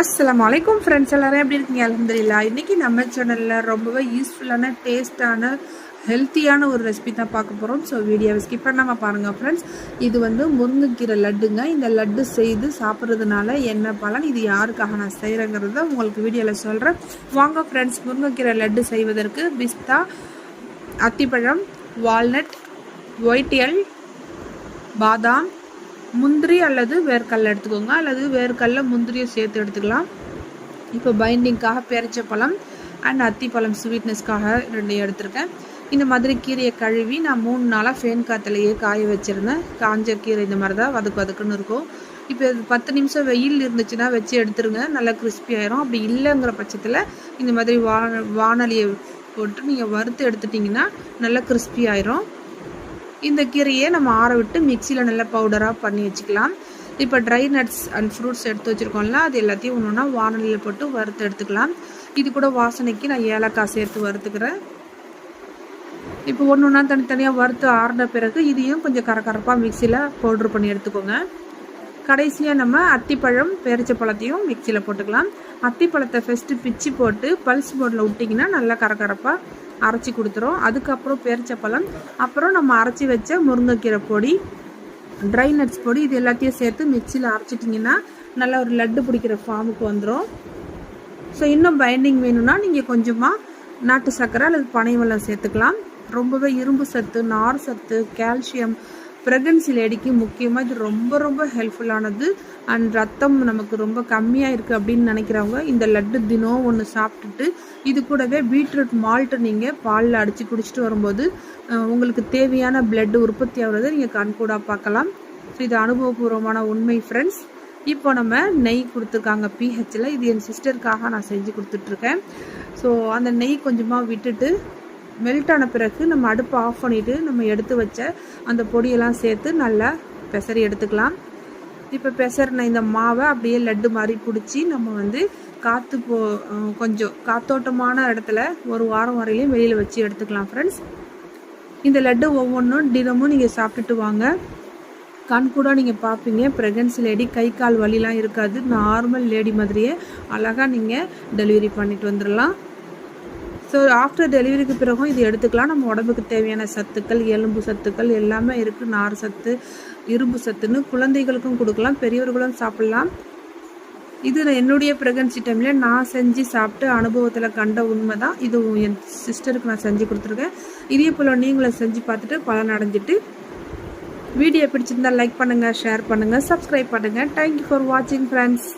அஸ்லாம் வலைக்கும் ஃப்ரெண்ட்ஸ் எல்லோரும் எப்படி இருக்கீங்க? அலமதுல்லா இன்றைக்கி நம்ம சேனலில் ரொம்பவே யூஸ்ஃபுல்லான டேஸ்ட்டான ஹெல்த்தியான ஒரு ரெசிபி தான் பார்க்க போகிறோம் ஸோ வீடியோவை ஸ்கிப் பண்ணாமல் பாருங்கள் ஃப்ரெண்ட்ஸ் இது வந்து முருங்கைக்கீரை லட்டுங்க. இந்த லட்டு செய்து சாப்பிட்றதுனால என்ன பலன்? இது யாருக்காக நான் செய்கிறேங்கிறத உங்களுக்கு வீடியோவில் சொல்கிறேன் வாங்க ஃப்ரெண்ட்ஸ் முருங்கைக்கீரை லட்டு செய்வதற்கு பிஸ்தா அத்திப்பழம் வால்நட் ஒயிட் எல் பாதாம் முந்திரி அல்லது வேர்க்கடலை எடுத்துக்கோங்க. அல்லது வேர்க்கடல முந்திரியை சேர்த்து எடுத்துக்கலாம். இப்போ பைண்டிங்காக பெரிச்ச பழம் அண்ட் அத்திப்பழம் ஸ்வீட்னஸ்க்காக ரெண்டையும் எடுத்திருக்கேன். இந்த மாதிரி கீரையை கழுவி நான் மூணு நாளாக ஃபேன் காற்றுலையே காய வச்சுருந்தேன். காஞ்ச கீரை இந்த மாதிரி தான் வதக்கு வதக்குன்னு இருக்கும். இப்போ பத்து நிமிஷம் வெயில் இருந்துச்சுன்னா வச்சு எடுத்துருங்க. நல்லா கிறிஸ்பி ஆயிரும். அப்படி இல்லைங்கிற பட்சத்தில் இந்த மாதிரி வான வானொலியை போட்டு நீங்கள் வறுத்து எடுத்துட்டிங்கன்னா நல்லா கிறிஸ்பி ஆயிரும். இந்த கீரையை நம்ம ஆற விட்டு மிக்சியில் நல்லா பவுடராக பண்ணி வச்சுக்கலாம். இப்போ ட்ரை நட்ஸ் அண்ட் ஃப்ரூட்ஸ் எடுத்து வச்சுருக்கோம்ல அது எல்லாத்தையும் ஒன்று ஒன்றா வானலியில் போட்டு வறுத்து எடுத்துக்கலாம். இது கூட வாசனைக்கு நான் ஏலக்காய் சேர்த்து வறுத்துக்கிறேன். இப்போ ஒன்று ஒன்றா தனித்தனியாக வறுத்து ஆறின பிறகு இதையும் கொஞ்சம் கரகரப்பாக மிக்சியில் பவுட்ரு பண்ணி எடுத்துக்கோங்க. கடைசியாக நம்ம அத்திப்பழம் பெரிச்ச பழத்தையும் மிக்சியில் போட்டுக்கலாம். அத்திப்பழத்தை ஃபஸ்ட்டு பிச்சு போட்டு பல்ஸ் போர்டில் விட்டிங்கன்னா நல்லா கரகரப்பாக அரைச்சி கொடுத்துரும் அதுக்கப்புறம் பேரிச்சப்பழம் அப்புறம் நம்ம அரைச்சி வச்ச முருங்கைக்கீரை பொடி ட்ரை நட்ஸ் பொடி இது எல்லாத்தையும் சேர்த்து மிக்சியில் அரைச்சிட்டிங்கன்னா நல்லா ஒரு லட்டு பிடிக்கிற ஃபார்முக்கு வந்துடும் ஸோ இன்னும் பைண்டிங் வேணும்னா நீங்கள் கொஞ்சமாக நாட்டு சர்க்கரை அல்லது பனை வெள்ளம் சேர்த்துக்கலாம். ரொம்பவே இரும்பு சத்து நார் சத்து கால்சியம் ப்ரெக்னன்சி லேடிக்கு முக்கியமாக இது ரொம்ப ரொம்ப ஹெல்ப்ஃபுல்லானது அண்ட் ரத்தம் நமக்கு ரொம்ப கம்மியாக இருக்குது அப்படின்னு நினைக்கிறவங்க இந்த லட்டு தினம் ஒன்று சாப்பிட்டுட்டு இது கூடவே பீட்ரூட் மால்ட்டு நீங்கள் பாலில் அடித்து குடிச்சிட்டு வரும்போது உங்களுக்கு தேவையான பிளட் உற்பத்தி ஆகிறத நீங்கள் கண்கூடாக பார்க்கலாம். ஸோ இது அனுபவபூர்வமான உண்மை ஃப்ரெண்ட்ஸ் இப்போ நம்ம நெய் கொடுத்துருக்காங்க பிஹெச்சில் இது என் சிஸ்டருக்காக நான் செஞ்சு கொடுத்துட்ருக்கேன் ஸோ அந்த நெய் கொஞ்சமாக விட்டுட்டு மெல்ட் ஆன பிறகு நம்ம அடுப்பை ஆஃப் பண்ணிவிட்டு நம்ம எடுத்து வச்ச அந்த பொடியெல்லாம் சேர்த்து நல்லா பெசரி எடுத்துக்கலாம். இப்போ பெசரின இந்த மாவை அப்படியே லட்டு மாதிரி பிடிச்சி நம்ம வந்து காற்று போ கொஞ்சம் காத்தோட்டமான இடத்துல ஒரு வாரம் வரையிலையும் வெளியில் வச்சு எடுத்துக்கலாம் ஃப்ரெண்ட்ஸ் இந்த லட்டு ஒவ்வொன்றும் தினமும் நீங்கள் சாப்பிட்டுட்டு வாங்க. கண் கூட நீங்கள் பார்ப்பீங்க ப்ரெக்னன்சி லேடி கை கால் வலிலாம் இருக்காது. நார்மல் லேடி மாதிரியே அழகாக நீங்கள் டெலிவரி பண்ணிட்டு வந்துடலாம் ஸோ ஆஃப்டர் டெலிவரிக்கு பிறகும் இது எடுத்துக்கலாம். நம்ம உடம்புக்கு தேவையான சத்துக்கள் எலும்பு சத்துக்கள் எல்லாமே இருக்குது நார் சத்து இரும்பு சத்துன்னு குழந்தைகளுக்கும் கொடுக்கலாம். பெரியவர்களும் சாப்பிட்லாம். இது என்னுடைய ப்ரெக்னன்சி டைமில் நான் செஞ்சு சாப்பிட்டு அனுபவத்தில் கண்ட உண்மை தான் இது என் சிஸ்டருக்கு நான் செஞ்சு கொடுத்துருக்கேன். இதே போல் நீங்களும் செஞ்சு பார்த்துட்டு பலன் அடைஞ்சிட்டு வீடியோ பிடிச்சிருந்தால் லைக் பண்ணுங்கள் ஷேர் பண்ணுங்கள் சப்ஸ்கிரைப் பண்ணுங்கள் தேங்க்யூ ஃபார் வாட்சிங் ஃப்ரெண்ட்ஸ்